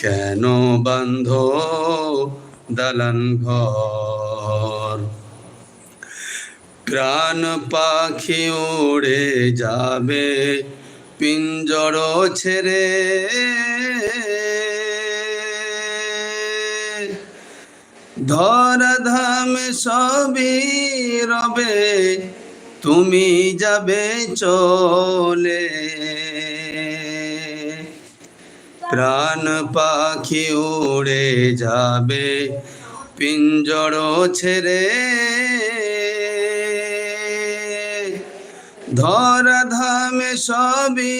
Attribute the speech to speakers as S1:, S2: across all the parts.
S1: কেন বান্ধ দালান ঘর? প্রাণ পাখি উড়ে যাবে, পিঞ্জর ছেড়ে। ধরা ধাম সবই রবে, তুমি যাবে চলে। প্রাণ পাখি উড়ে যাবে, পিঞ্জর ছেড়ে। ধরা ধামে সবই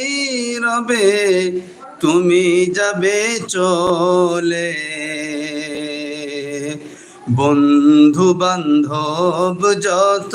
S1: রবে, তুমি যাবে চলে। বন্ধু বান্ধব যত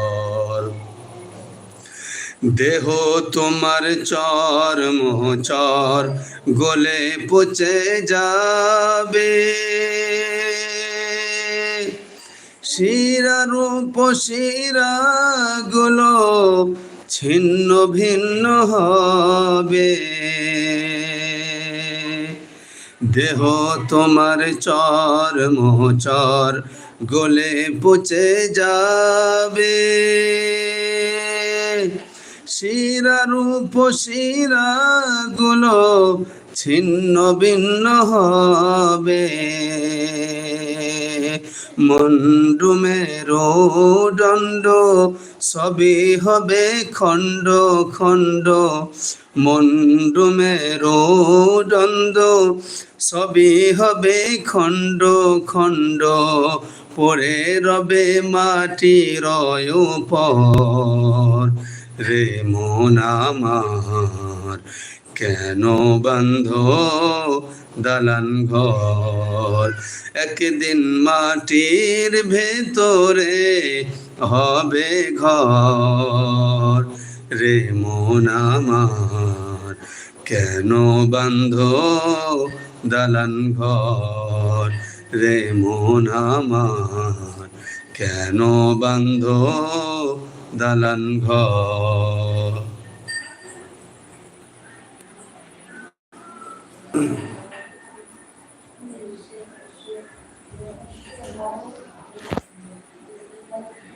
S1: দেহ তোমার চর চর গলে পচে যাবে। শিরা রূপ, শিরা গুলো ছিন্ন ভিন্ন হবে। দেহ তোমার চর মোচর, গলে পচে যাবে। শিরা রূপ শিরা গুলো ছিন্ন ভিন্ন হবে। মন্ডুমেরো দণ্ড সবই হবে খণ্ড খণ্ড। মন্ডুমেরো দণ্ড সবই হবে খণ্ড খণ্ড। পড়ে রবে মাটি রয় পর রে মন আমার। কেন বন্ধ দালান ঘর? একদিন মাটির ভেতরে হবে ঘর। রে মন আমার, কেন বন্ধ দালান ঘর? রে মন আমার, কেন বন্ধ দালান ঘর? Thank you.